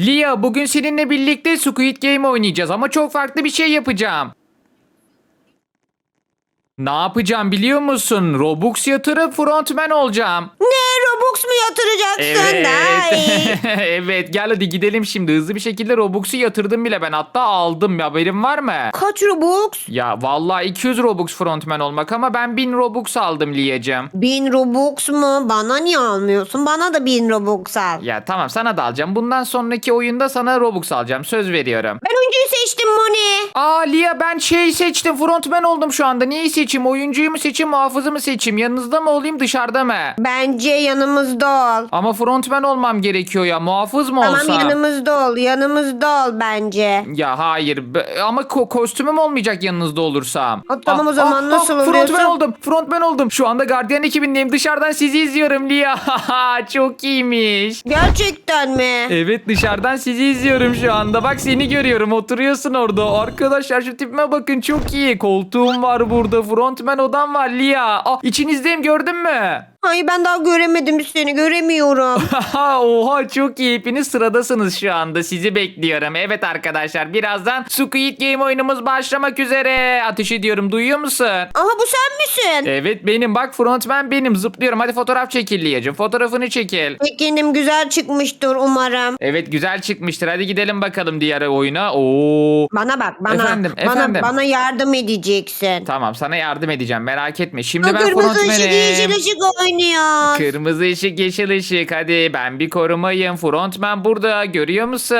Lia bugün seninle birlikte Squid Game oynayacağız ama çok farklı bir şey yapacağım. Ne yapacağım biliyor musun? Robux yatırıp frontman olacağım. Ne Robux mu yatıracaksın? Evet. evet gel hadi gidelim şimdi. Hızlı bir şekilde Robux'u yatırdım bile ben. Hatta aldım. Haberin var mı? Kaç Robux? Ya vallahi 200 Robux frontman olmak ama ben 1000 Robux aldım Lia'cığım. 1000 Robux mu? Bana niye almıyorsun? Bana da 1000 Robux al. Ya tamam sana da alacağım. Bundan sonraki oyunda sana Robux alacağım. Söz veriyorum. Ben oyuncuyu seçtim Moni. Aa Lia ben şey seçtim. Frontman oldum şu anda. Neyi seçeyim? Oyuncuyu mu seçeyim? Muhafızı mı seçeyim? Yanınızda mı olayım dışarıda mı? Bence yanımızda ol. Ama frontman olmam gerekiyor ya. Muhafız mı Tamam olsam? yanımızda ol. Yanımızda ol bence. Ya hayır Be- ama ko- kostümüm olmayacak yanınızda olursam. Ha, tamam o zaman nasıl Frontman oluyorsun? oldum. Frontman oldum. Şu anda gardiyan ekibindeyim. Dışarıdan sizi izliyorum Lia. Çok iyiymiş. Gerçekten mi? Evet dışarıdan sizi izliyorum şu anda. Bak seni görüyorum. Oturuyorsun orada. Arkadaşlar şu tipime bakın çok iyi. Koltuğum var burada. Frontman odam var Lia. Ah içinizdeyim gördün mü? Hayır ben daha göremedim seni. Göremiyorum. Oha çok iyi. Hepiniz sıradasınız şu anda. Sizi bekliyorum. Evet arkadaşlar birazdan Squid Game oyunumuz başlamak üzere. Ateş ediyorum. Duyuyor musun? Aha bu sen misin? Evet benim. Bak frontman benim. Zıplıyorum. Hadi fotoğraf çekil Liyacığım. Fotoğrafını çekil. Pekinim güzel çıkmıştır umarım. Evet güzel çıkmıştır. Hadi gidelim bakalım diğer oyuna. Oo. Bana bak bana. Efendim, bana, efendim. bana yardım edeceksin. Tamam sana yardım edeceğim. Merak etme. Şimdi ben kırmızı ışık frontman'im. yeşil ışık oynuyor. Kırmızı ışık yeşil ışık. Hadi ben bir korumayım. Frontman burada. Görüyor musun?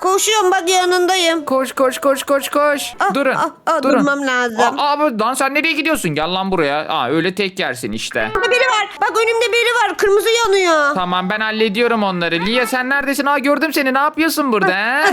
Koşuyorum bak yanındayım. Koş koş koş koş koş. Ah, Durun. ah, ah, durun. durmam lazım. Aa, abi lan sen nereye gidiyorsun? Gel lan buraya. Aa öyle tek yersin işte. Burada biri var. Bak önümde biri var. Kırmızı yanıyor. Tamam ben hallediyorum onları. Lia sen neredesin? Aa gördüm seni. Ne yapıyorsun burada? he?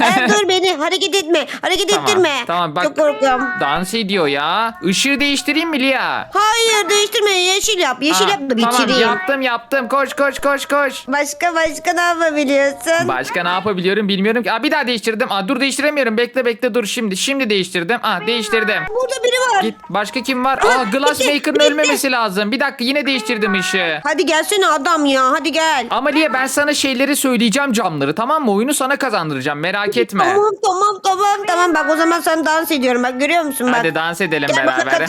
Eh, dur beni hareket etme. Hareket Tamam, ettirme. tamam, bak. Çok korkuyorum. Dans ediyor ya. Işığı değiştireyim mi Lia? Hayır değiştirme. Yeşil yap. Yeşil Aa, yap da Tamam yaptım yaptım. Koş koş koş koş. Başka başka ne yapabiliyorsun? Başka ne yapabiliyorum bilmiyorum ki. Aa, bir daha değiştirdim. Aa, dur değiştiremiyorum. Bekle bekle dur şimdi. Şimdi değiştirdim. Aa, değiştirdim. Burada biri var. Git. Başka kim var? Aa, Glassmaker'ın ölmemesi lazım. Bir dakika yine değiştirdim ışığı. Hadi gelsene adam ya. Hadi gel. Ama Lia ben sana şeyleri söyleyeceğim camları tamam mı? Oyunu sana kazandıracağım merak etme. Tamam tamam tamam tamam bak o zaman sen dans ediyorum bak görüyor musun bak. Hadi dans edelim Gel beraber.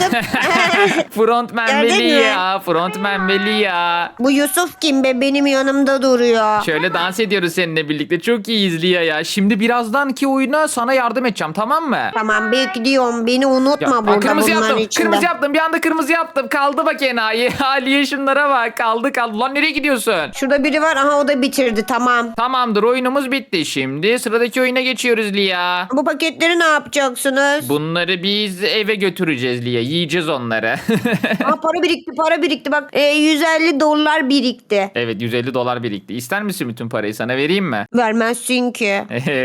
Frontman Gördün ve mü? Lia. Frontman ve Lia. Bu Yusuf kim be benim yanımda duruyor. Şöyle dans ediyoruz seninle birlikte. Çok iyiyiz Lia ya. Şimdi birazdan ki oyuna sana yardım edeceğim tamam mı? Tamam bekliyorum beni unutma Ya, burada kırmızı bunların yaptım. içinde. Kırmızı yaptım. Bir anda kırmızı yaptım. Kaldı bak enayi. Aliye şunlara bak. Kaldı kaldı. Lan nereye gidiyorsun? Şurada biri var aha o da bitirdi tamam. Tamamdır oyunumuz bitti. Şimdi sıradaki oyuna geçiyoruz Lia. Bu paketleri ne yapacaksınız? Bunları biz eve götüreceğiz Lia. Yiyeceğiz onları. Aa, para birikti para birikti bak e, 150 dolar birikti. evet 150 dolar birikti. İster misin bütün parayı sana vereyim mi? Vermezsin ki.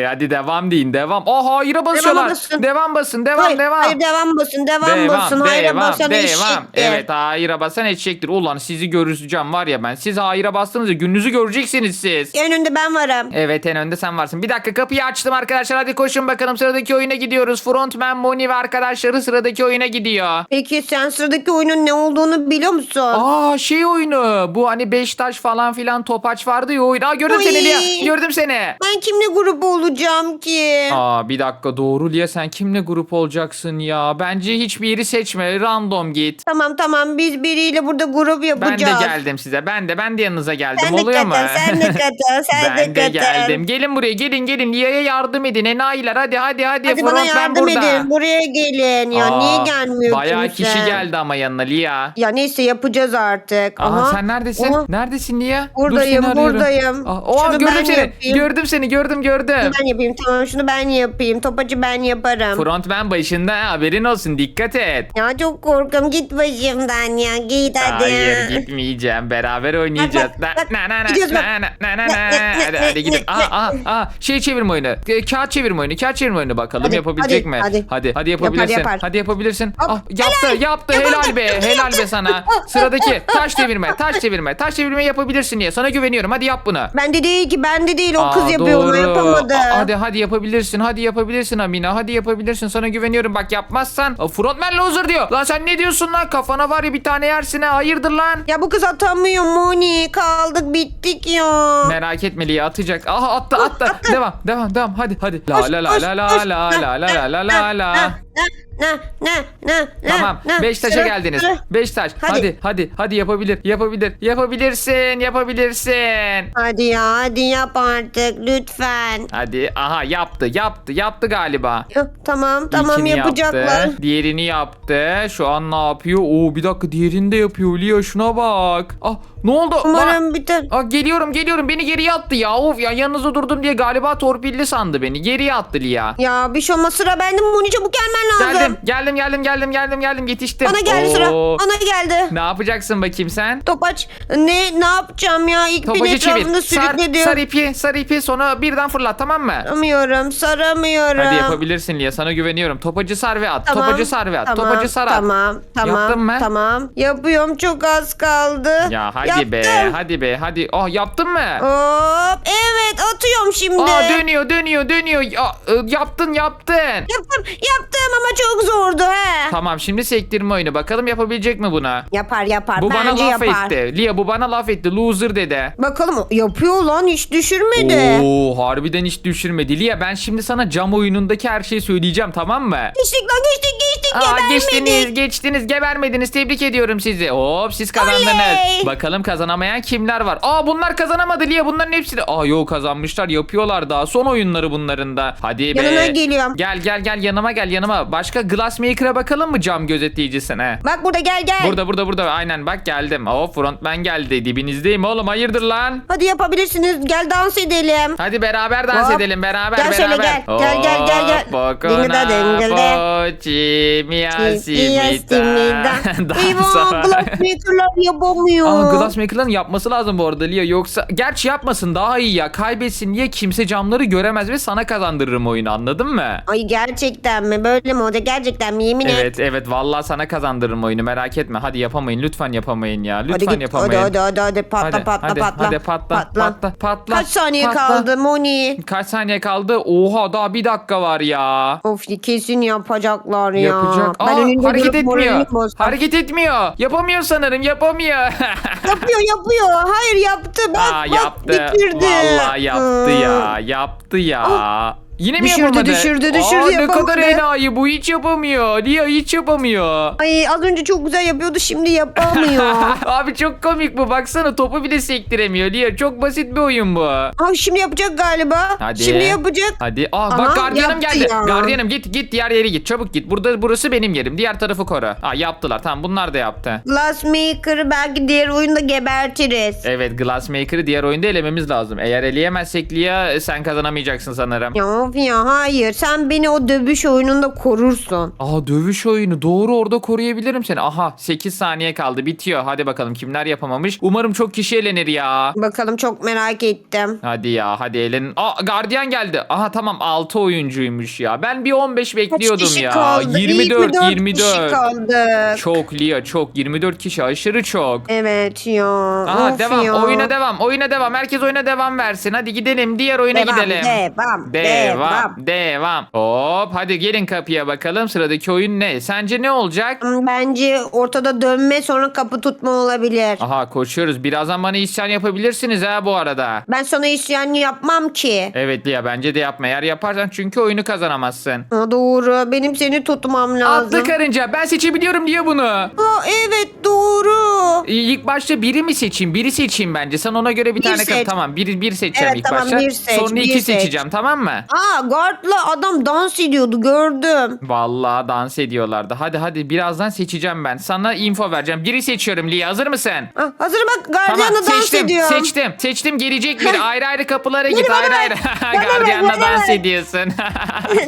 Hadi devam deyin devam. Aa hayıra basıyorlar. basın. Devam basın devam hayır, devam. hayır devam basın devam, basın. Hayır basan eşittir. Evet hayıra basan eşektir. Ulan sizi göreceğim var ya ben. Siz hayıra bastığınızda gününüzü göreceksiniz siz. Önünde ben varım. Evet en önde sen varsın. Bir dakika kapıyı açtım arkadaşlar. Hadi koşun bakalım sıradaki oyuna gidiyoruz. Frontman Moni ve arkadaşları sıradaki oyuna gidiyor. Peki sen sıradaki oyunun ne olduğunu biliyor musun? Aa şey oyunu. Bu hani beş taş falan filan topaç vardı ya oyun. Aa gördüm seni Oy. Lia. Gördüm seni. Ben kimle grup olacağım ki? Aa bir dakika doğru Lia sen kimle grup olacaksın ya? Bence hiçbir yeri seçme. Random git. Tamam tamam biz biriyle burada grup Ben yapacağız. de geldim size. Ben de ben de yanınıza geldim. Sen de Oluyor katıl, mu? sen de katıl, sen ben de de katıl. geldim. Gelin buraya gelin gelin. Lia'ya yardım edin. Enayiler hadi hadi hadi. Hadi bana Frontman yardım burada. edin. Buraya gelin. Ya Aa, niye gelmiyor Bayağı kimse? kişi geldi ama yanına Lia. Ya neyse yapacağız artık. Aha, sen neredesin? Aha. Neredesin? Dur Buradayım, seni arıyorum. buradayım. Aa, oha, Şunu gördüm ben seni. yapayım. Gördüm seni gördüm gördüm. Ben yapayım tamam şunu ben yapayım. Topacı ben yaparım. Frontman başında haberin olsun dikkat et. ya çok korkuyorum git başımdan ya git hadi. Hayır gitmeyeceğim. Beraber oynayacağız. Bak, bak, bak. Na, na, na, Gidiyoruz bak. na, na, na, na, na. Hadi hadi gidin. Aa, aa, aa. Şey çevirme oyunu. Ka- Kağıt çevirme oyunu. Kağıt çevirme oyunu bakalım Hadi, yapabilecek hadi, mi? hadi. Hadi hadi yapabilirsin. yapar. Hadi yapabilirsin. Hop, Ah, yaptı helal. yaptı helal be. Yaptı, Helal be yaptı. sana. Sıradaki taş devirme, taş devirme, taş devirme yapabilirsin diye. Sana güveniyorum. Hadi yap bunu. Bende değil ki bende değil o kız Aa, yapıyor onu doğru. yapamadı. Aa, Hadi hadi yapabilirsin. Hadi yapabilirsin Amina. Hadi yapabilirsin. Sana güveniyorum. Bak yapmazsan frontman loser diyor. Lan sen ne diyorsun lan? Kafana var ya bir tane yersin ha. Hayırdır lan? Ya bu kız atamıyor Moni kaldık bittik ya. Merak etme Lia atacak. Aha attı attı. devam devam devam. Hadi hadi. La Koş, la la koş, la la koş. la la la la la la la. Ne ne ne ne Tamam. ne, Beş taşa sıra, geldiniz. sıra. Beş taş. Hadi. Hadi. hadi hadi yapabilir. Yapabilir. Yapabilirsin. Yapabilirsin. Hadi ya hadi yap artık lütfen. Hadi. Aha yaptı. Yaptı. Yaptı galiba. Ya, tamam tamam İlkini yapacaklar. Yaptı, diğerini yaptı. Şu an ne yapıyor? Oo bir dakika diğerini de yapıyor. Lia şuna bak. Ah ne oldu? Umarım biter. Aa, geliyorum geliyorum beni geriye attı ya. Of ya yanınızda durdum diye galiba torpilli sandı beni. Geriye attı Lia. Ya bir şey olmaz sıra bende Moni çabuk gelmen lazım. Geldim geldim geldim geldim geldim geldim yetiştim. Bana geldi sıra. Oo. Bana geldi. Ne yapacaksın bakayım sen? Topaç ne ne yapacağım ya? İlk beni Topacı etrafında çevir. Sar, sar ipi sar ipi sonra birden fırlat tamam mı? Saramıyorum saramıyorum. Hadi yapabilirsin Lia sana güveniyorum. Topacı sar ve at. Tamam, Topacı sar ve at. Tamam, Topacı sar at. Tamam tamam. Yaptın mı? Tamam. Yapıyorum çok az kaldı. Ya hadi Yaptım. be hadi be hadi. Oh yaptın mı? Hop evet atıyorum şimdi. Aa dönüyor dönüyor dönüyor. Ya, e, yaptın yaptın. Yaptım yaptım ama çok zordu he. Tamam şimdi sektirme oyunu. Bakalım yapabilecek mi bunu? Yapar yapar Bu bana bence laf yapar. etti. Lia bu bana laf etti. Loser dedi. Bakalım yapıyor lan hiç düşürmedi. Oo harbiden hiç düşürmedi. Lia ben şimdi sana cam oyunundaki her şeyi söyleyeceğim tamam mı? Geçtik lan geçtik geçtik gebermedik. geçtiniz geçtiniz gebermediniz tebrik ediyorum sizi. Hop siz kazandınız. Oley. Bakalım kazanamayan kimler var? Aa bunlar kazanamadı Lia bunların hepsi de. Aa yok kazanmışlar yapıyorlar daha son oyunları bunların da. Hadi be. Yanına geliyorum. Gel gel gel yanıma gel yanıma. Başka Glassmaker'a bakalım mı cam gözetleyicisine? Bak burada gel gel. Burada burada burada aynen bak geldim. O frontman geldi dibinizdeyim oğlum hayırdır lan? Hadi yapabilirsiniz gel dans edelim. Hadi beraber dans Hop. edelim beraber Gel beraber. şöyle gel. Gel, gel, gel, gel. Bokona Dingida dingilde. poçi miyasimita. Simida. Eyvah Dansa. glassmaker'lar yapamıyor. Aa, Glassmaker'ların yapması lazım bu arada Lia. Yoksa gerçi yapmasın daha iyi ya. Kaybetsin diye kimse camları göremez ve sana kazandırırım oyunu anladın mı? Ay gerçekten mi? Böyle mi olacak? Gerçekten mi? Yemin et. Evet evet vallahi sana kazandırırım oyunu merak etme. Hadi yapamayın lütfen yapamayın ya. Lütfen Hadi git yapamayın. hadi hadi hadi hadi patla Hadi, patla hadi, patla. hadi patla, patla, patla, Kaç saniye patla. kaldı Moni? Kaç saniye kaldı? Oha daha bir dakika var ya. Of kesin yapacaklar ya. Yapacak. Ben Aa, önünde hareket durup etmiyor. moralini bozdum. Hareket etmiyor. Yapamıyor sanırım. Yapamıyor. Yapıyor yapıyor. Hayır yaptı. Bak Aa bak yaptı. bitirdi. Vallahi yaptı ya. Yaptı ya. Yine mi Düşürdü, yapamadı? düşürdü, Aa, düşürdü, ne yapamadı. kadar enayi bu hiç yapamıyor. Lia hiç yapamıyor. Ay az önce çok güzel yapıyordu şimdi yapamıyor. Abi çok komik bu. Baksana topu bile sektiremiyor. Lia çok basit bir oyun bu. Ay şimdi yapacak galiba. Hadi. Şimdi yapacak. Hadi. Aa Aha, bak gardiyanım yaptı geldi. ya. Gardiyanım git git diğer yere git. Çabuk git. Burada burası benim yerim. Diğer tarafı koru. Aa yaptılar. Tamam bunlar da yaptı. Glassmaker'ı belki diğer oyunda gebertiriz. Evet Glassmaker'ı diğer oyunda elememiz lazım. Eğer eleyemezsek Lia sen kazanamayacaksın sanırım. Ya of ya hayır sen beni o dövüş oyununda korursun. Aa dövüş oyunu. Doğru orada koruyabilirim seni. Aha 8 saniye kaldı. Bitiyor. Hadi bakalım kimler yapamamış. Umarım çok kişi elenir ya. Bakalım çok merak ettim. Hadi ya hadi elenin. Aa gardiyan geldi. Aha tamam 6 oyuncuymuş ya. Ben bir 15 Kaç bekliyordum kişi ya. kaldı? 24 kişi 24. kaldı. Çok Lia çok 24 kişi aşırı çok. Evet ya. Aha of devam ya. oyuna devam oyuna devam herkes oyuna devam versin hadi gidelim diğer oyuna Devam, gidelim. devam, devam devam. devam hop hadi gelin kapıya bakalım sıradaki oyun ne sence ne olacak? Hmm, Bence ortada dönme sonra kapı tutma olabilir. Aha koşuyoruz birazdan bana isyan yapabilirsiniz ha bu arada. Ben sana isyan yapmam ki. Evet Lia bence de yapma eğer yaparsan çünkü oyunu kazanamazsın. Ha, doğru. Benim seni tutmam lazım. Atlı karınca ben seçebiliyorum Lia bunu. Ha, evet doğru. İlk başta biri mi seçeyim? Biri seçeyim bence. Sen ona göre bir, Bir tane seç. kap- Tamam bir, bir seçeceğim Evet, ilk tamam, başta. bir seç, Sonra bir iki seç. seçeceğim tamam mı? Aa guardla adam dans ediyordu gördüm. Vallahi dans ediyorlardı. Hadi hadi birazdan seçeceğim ben. Sana info vereceğim. Biri seçiyorum Lia. Hazır mısın? Ah, hazır bak gardiyanla dans seçtim. ediyor. Seçtim. Seçtim. Gelecek biri. ayrı ayrı kapılara git. bana Ayrı ver. ayrı. Bana ver, Gardiyanla bana dans ver. ediyorsun.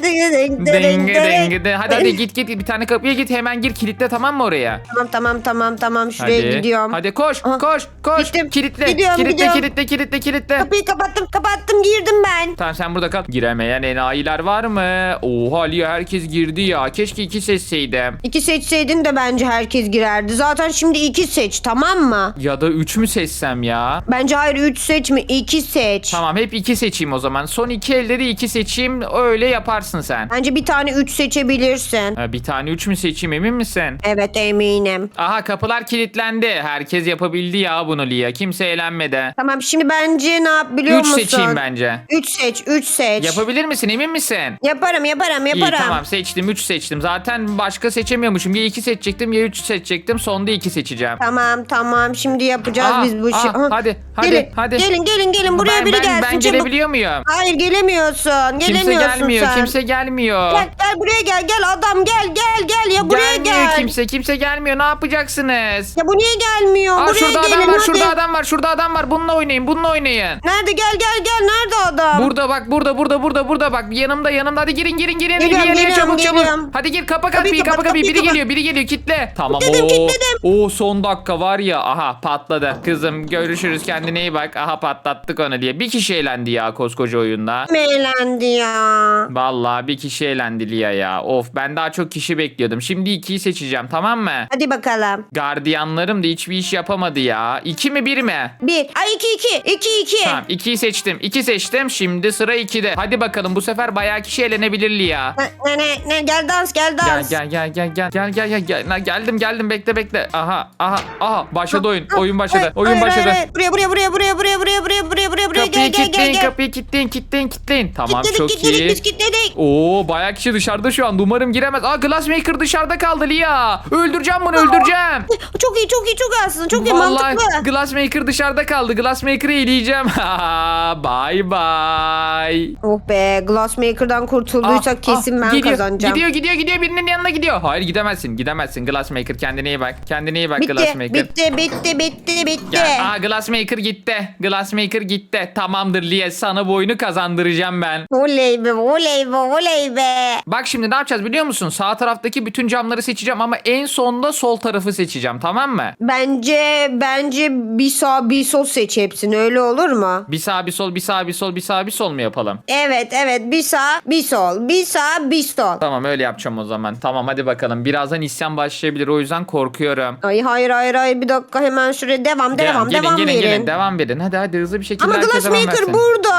Denge denge de. Hadi hadi git git. Bir tane kapıya git. Hemen gir. Kilitle tamam mı oraya? Tamam tamam tamam tamam şuraya Hadi. gidiyorum. Hadi koş Aha. koş koş. Gittim. Kilitle. Gidiyorum, kilitle, gidiyorum. kilitle kilitle kilitle Kapıyı kapattım kapattım girdim ben. Tamam sen burada kal. Seçmeyen enayiler var mı? Oha Lia herkes girdi ya. Keşke iki seçseydim. İki seçseydin de bence herkes girerdi. Zaten şimdi iki seç tamam mı? Ya da üç mü seçsem ya? Bence hayır üç seçme iki seç. Tamam hep iki seçeyim o zaman. Son iki elde de iki seçeyim. Öyle yaparsın sen. Bence bir tane üç seçebilirsin. Ha, bir tane üç mü seçeyim emin misin? Evet eminim. Aha kapılar kilitlendi. Herkes yapabildi ya bunu Lia. Kimse eğlenmedi. Tamam şimdi bence ne yap biliyor Üç musun? seçeyim bence. Üç seç, üç seç. Yapabilir misin emin misin? yaparım, yaparım, İyi yaparım. tamam seçtim 3 seçtim. Zaten başka seçemiyormuşum. Ya 2 seçecektim ya 3 seçecektim. Sonda 2 seçeceğim. Tamam tamam şimdi yapacağız Aa, biz bu işi. Aha. hadi, hadi, gelin, hadi. Gelin gelin gelin buraya ben, biri ben, gelsin ben çabuk. gelebiliyor muyum? Hayır gelemiyorsun. Kimse Gelemiyorsun gelmiyor. sen. Kimse gelmiyor. Gel, gel buraya gel gel adam gel gel gel ya buraya gelmiyor gel. kimse. Kimse gelmiyor. Ne yapacaksınız? Ya bu niye gelmiyor? Aa, buraya şurada gelin adam var. hadi. Şurada adam var. Şurada adam var. Bununla oynayın. Bununla oynayın. Nerede gel gel gel nerede adam? Burada bak burada burada burada burada bak yanımda yanımda hadi girin girin girin Geliyorum, girin girin geliyorum, çabuk geliyorum. çabuk hadi gir kapa Kapıyı kapıyı kapa kapat, kapıyı kapıyı biri kapat. geliyor biri geliyor kitle tamam Kilitledim, kilitledim. Oo, son dakika var ya aha patladı kızım görüşürüz kendine iyi bak aha patlattık onu diye bir kişi eğlendi ya koskoca oyunda Kim eğlendi ya? Vallahi bir kişi eğlendi Lia ya of ben daha çok kişi bekliyordum şimdi ikiyi seçeceğim tamam mı Hadi bakalım. Gardiyanlarım da hiçbir iş yapamadı ya iki mi bir mi Bir. Ay iki iki. İki iki. Tamam ikiyi seçtim. iki seçtim. Şimdi sıra 2'de. Hadi bakalım bu sefer bayağı kişi eğlenebilir Lia. Ne, ne, ne, ne, gel dans gel dans. gel gel gel gel gel gel gel gel. Na, geldim geldim. Bekle bekle. Aha aha aha. Başladı oyun. oyun başladı. oyun başladı. Buraya buraya buraya buraya buraya buraya buraya buraya buraya buraya. Kapıyı gel gel gel kilitleyin gel. kapıyı kilitleyin kilitleyin kilitleyin. Tamam Kilitledik, çok kilitledik, iyi. biz kilitledik. Oo bayağı kişi dışarıda şu an umarım giremez. Aa Glassmaker dışarıda kaldı Lia. Öldüreceğim bunu öldüreceğim. Çok iyi çok iyi çok aslında. Çok iyi Vallahi mantıklı. Glassmaker dışarıda kaldı. Glassmaker'ı eleyeceğim bye bye. Oh be Glassmaker'dan kurtulduysak Ah, kesin ah, ben gidiyor, kazanacağım. Gidiyor gidiyor gidiyor birinin yanına gidiyor. Hayır gidemezsin gidemezsin Glassmaker kendine iyi bak. Kendine iyi bak Bitti, Glassmaker. bitti, bitti, bitti, bitti. Gel. Aa Glassmaker gitti. Glassmaker gitti. Tamamdır Liye sana bu oyunu kazandıracağım ben. Oley be, oley be, oley be. Bak şimdi ne yapacağız biliyor musun? Sağ taraftaki bütün camları seçeceğim ama en sonda sol tarafı seçeceğim tamam mı? Bence, bence bir sağ bir sol seç hepsini öyle olur mu? Bir sağ bir sol bir sağ bir sol bir sağ bir sol mu yapalım? Evet, evet bir sağ bir sol, bir sağ bir sol. Tamam öyle yapacağım o zaman. Tamam hadi bakalım. Birazdan isyan başlayabilir o yüzden korkuyorum. Ay hayır hayır hayır bir dakika hemen şuraya devam devam gelin, devam gelin, verin. gelin, devam verin. Hadi hadi hızlı bir şekilde Ama herkes devam Glassmaker burada.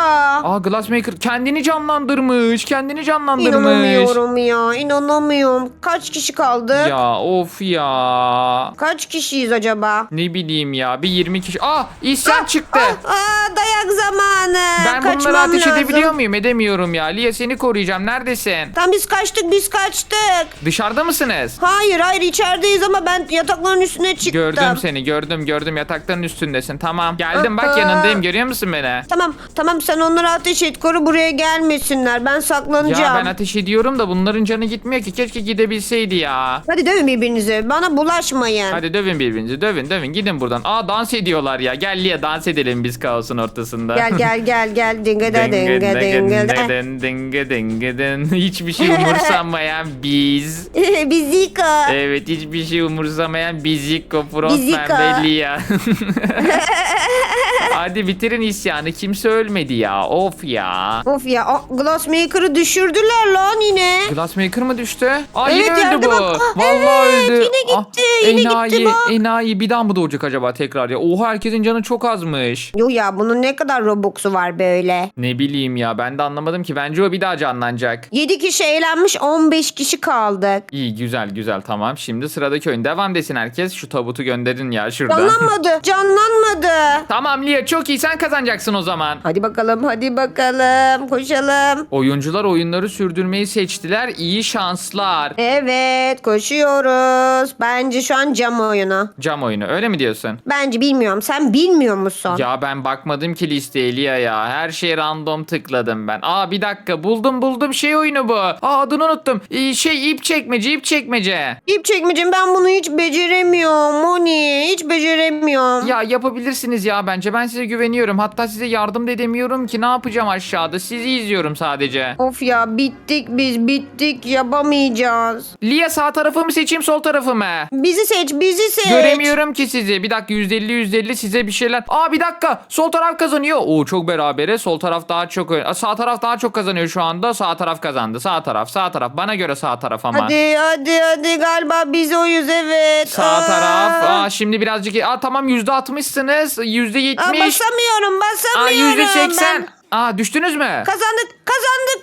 Aa Glassmaker kendini canlandırmış. Kendini canlandırmış. İnanamıyorum ya inanamıyorum. Kaç kişi kaldı? Ya of ya. Kaç kişiyiz acaba? Ne bileyim ya. Bir 20 kişi. Aa isyan çıktı. Ah, ah, dayak zamanı. Kaçmam bunları ateş lazım. edebiliyor muyum? Edemiyorum ya. Lia seni koruyacağım. Neredesin? Tam biz kaçtık biz kaçtık. Dışarıda mısınız? Hayır hayır içerideyiz ama ben yatakların üstüne çıktım. Gördüm seni gördüm gördüm yatakların üstündesin tamam geldim bak Aha. yanındayım görüyor musun beni? Tamam tamam sen onları ateş et koru buraya gelmesinler ben saklanacağım. Ya ben ateş ediyorum da bunların canı gitmiyor ki keşke gidebilseydi ya. Hadi dövün birbirinizi bana bulaşmayın. Hadi dövün birbirinizi dövün dövün gidin buradan. Aa dans ediyorlar ya gel Lia dans edelim biz kaosun ortasında. Gel gel gel gel dinge de dinge dinge de. Dın dın dın dın. Hiçbir şey umursamayan biz. Biziko. Evet hiçbir şey umursamayan Biziko frontman Biziko. belli ya. Hadi bitirin isyanı kimse ölmedi ya of ya. Of ya o Glassmaker'ı düşürdüler lan yine. Glassmaker mı düştü? Aa Evet, yine öldü bu. Ah, Vallahi evet, öldü. yine Ah, gitti, yine gitti enayi, bak. Enayi bir daha mı doğacak acaba tekrar ya? Oha herkesin canı çok azmış. Yo ya bunun ne kadar Robux'u var böyle. Ne bileyim ya ben de anlamadım ki. Bence o bir daha canlanacak. 7 kişi eğlenmiş 15 kişi kaldık. İyi güzel güzel tamam. Şimdi sıradaki oyun devam desin herkes. Şu tabutu gönderin ya şuradan. Canlanmadı canlanmadı. tamam Lia çok iyi sen kazanacaksın o zaman. Hadi bakalım hadi bakalım koşalım. Oyuncular oyunları sürdürmeyi seçtiler. İyi şanslar. Evet koşuyoruz. Bence şu an cam oyunu. Cam oyunu öyle mi diyorsun? Bence bilmiyorum. Sen bilmiyor musun? Ya ben bakmadım ki listeye Lia ya. Her şeye random tıkladım ben. Aa bir dakika buldum buldum şey oyunu bu. Aa adını unuttum. Ee, şey ip çekmece ip çekmece. İp çekmeyeceğim ben bunu hiç beceremiyorum Moni. Hiç beceremiyorum. Ya yapabilirsiniz ya bence. Ben size size güveniyorum. Hatta size yardım da edemiyorum ki. Ne yapacağım aşağıda? Sizi izliyorum sadece. Of ya bittik biz bittik yapamayacağız. Lia sağ tarafı mı seçeyim sol tarafı mı? Bizi seç bizi seç. Göremiyorum ki sizi. Bir dakika %50 %50 size bir şeyler. Aa bir dakika. Sol taraf kazanıyor. Oo çok berabere. Sol taraf daha çok. Aa, Sağ taraf daha çok kazanıyor şu anda. Sağ taraf kazandı. Sağ taraf. Sağ taraf. Bana göre sağ taraf ama. Hadi hadi hadi galiba biz oyuz evet. Sağ Aa. taraf. Aa şimdi birazcık. Aa tamam %60'sınız. %70. Aa, basamıyorum Aa basamıyorum. %80. Ben Aa düştünüz mü? kazandık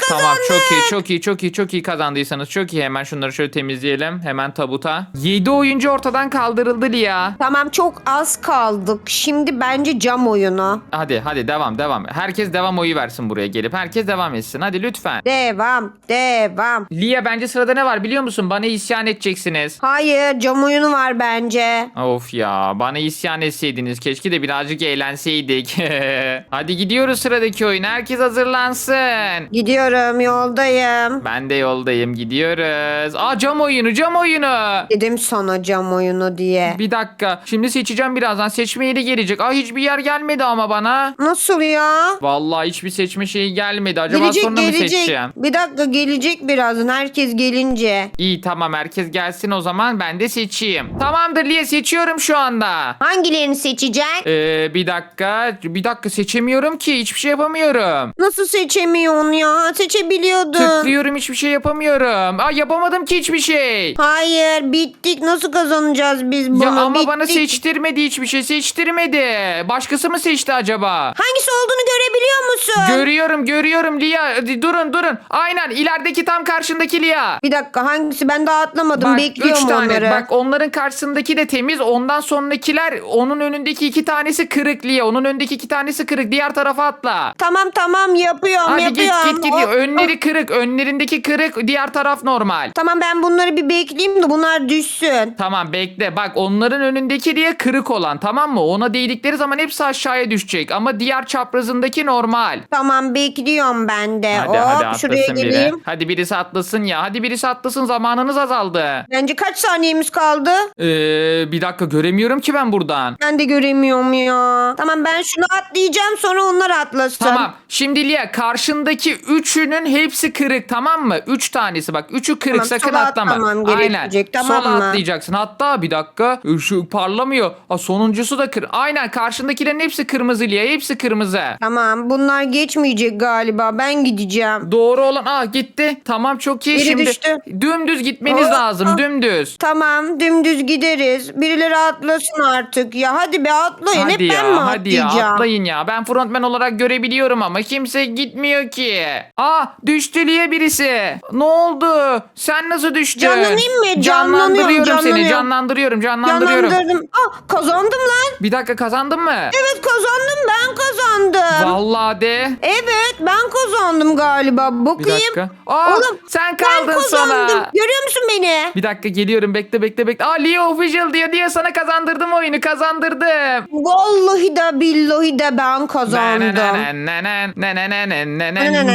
Tamam çok iyi çok iyi çok iyi çok iyi kazandıysanız çok iyi hemen şunları şöyle temizleyelim hemen tabuta. 7 oyuncu ortadan kaldırıldı Lia. Tamam çok az kaldık. Şimdi bence cam oyunu. Hadi hadi devam devam. Herkes devam oyu versin buraya gelip. Herkes devam etsin. Hadi lütfen. Devam devam. Lia bence sırada ne var biliyor musun? Bana isyan edeceksiniız. Hayır cam oyunu var bence. Of ya bana isyan etseydiniz keşke de birazcık eğlenseydik. Hadi gidiyoruz sıradaki oyuna. Herkes hazırlansın. Gidiyorum yoldayım. Ben de yoldayım gidiyoruz. Aa cam oyunu cam oyunu. Dedim sana cam oyunu diye. Bir dakika. Şimdi seçeceğim birazdan. Seçme yeri gelecek. Aa hiçbir yer gelmedi ama bana. Nasıl ya? Vallahi hiçbir seçme şeyi gelmedi. Acaba gelecek sonra mı seçeceğim? Bir dakika gelecek birazdan herkes gelince. İyi tamam herkes gelsin o zaman ben de seçeyim. Tamamdır Liye seçiyorum şu anda. Hangilerini seçeceksin? Ee, bir dakika. Bir dakika seçemiyorum ki. Hiçbir şey yapamıyorum. Nasıl seçemiyorsun ya? Seçebiliyordun. Tıklıyorum hiçbir şey yapamıyorum. Aa yapamadım ki hiçbir şey. Hayır bittik. Nasıl kazanacağız biz bunu? Ya ama bittik. bana seçtirmedi hiçbir şey seçtirmedi. Başkası mı seçti acaba? Hangisi olduğunu görebiliyor musun? Görüyorum görüyorum Lia. Durun durun. Aynen ilerideki tam karşındaki Lia. bir dakika hangisi? Ben daha atlamadım. Bak Bekliyorum üç tane. onları. Bak onların karşısındaki de temiz. Ondan sonrakiler onun önündeki iki tanesi kırık Lia. Onun önündeki iki tanesi kırık. Diğer tarafa atla. Tamam tamam yapıyorum Hadi yapıyorum. git git. Hop, Önleri kırık. Önlerindeki kırık. Diğer taraf normal. Tamam ben bunları bir bekleyeyim de bunlar düşsün. Tamam bekle. Bak onların önündeki diye kırık olan tamam mı? Ona değdikleri zaman hepsi aşağıya düşecek. Ama diğer çaprazındaki normal. Tamam bekliyorum ben de. Hadi Hop hadi şuraya atlasın biri. geleyim. Hadi birisi atlasın ya. Hadi birisi atlasın. Zamanınız azaldı. Bence kaç saniyemiz kaldı? Ee, bir dakika göremiyorum ki ben buradan. Ben de göremiyorum ya. Tamam ben şunu atlayacağım sonra onlar atlasın. Tamam. Şimdi Lia karşındaki üçünün hepsi kırık tamam mı? Üç tanesi bak. Üçü kırık Tamam, sakın sola atlama. Aynen. gerekecek, tamam Sola mı? atlayacaksın. Hatta bir dakika. Şu parlamıyor. Aa, sonuncusu da kır. Aynen karşındakilerin hepsi kırmızı Lia. Hepsi kırmızı. Tamam bunlar geçmeyecek galiba. Ben gideceğim. Doğru olan aa gitti. Tamam çok iyi Biri şimdi. düştü. Dümdüz gitmeniz Aa, lazım. aa. Dümdüz. Tamam dümdüz gideriz. Birileri atlasın artık ya. Hadi be atlayın. Hadi Hep ya, ben mi hadi ya atlayacağım? atlayın ya. Ben frontman olarak görebiliyorum ama kimse gitmiyor ki. Aa düştü Liye birisi. Ne oldu? Sen nasıl düştün? Canlanayım mı? Canlandırıyorum Canlanıyorum, seni. canlanıyorum. Canlandırıyorum, canlandırıyorum. Canlandırdım. Ah kazandım lan. Bir dakika kazandın mı? Evet kazandım ben kazandım. Vallahi de. Evet ben kazandım galiba. Bir Bakayım. dakika. Aa, sen ben kaldın kazandım. sonra. Görüyor musun beni? Bir dakika geliyorum bekle bekle bekle. Aa Leo official diyor diye sana kazandırdım oyunu kazandırdım. Vallahi de billahi de ben kazandım.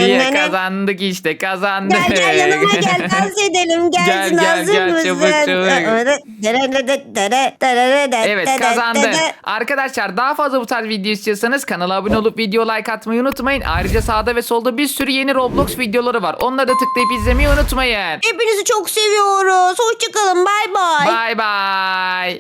Diye kazandık işte kazandık. Gel gel yanıma gel dans edelim. Gel, Gelsin gel, hazır gel, mısın? çabuk, çabuk. Evet kazandı. Arkadaşlar daha fazla bu tarz video istiyorsanız kanala abone olup video like atmayı unutmayın. Ayrıca sağda ve solda bir sürü yeni Roblox videoları var. Onları da tıklayıp izlemeyi unutmayın. Hepinizi çok seviyoruz. Hoşçakalın. Bay bay. Bye bye.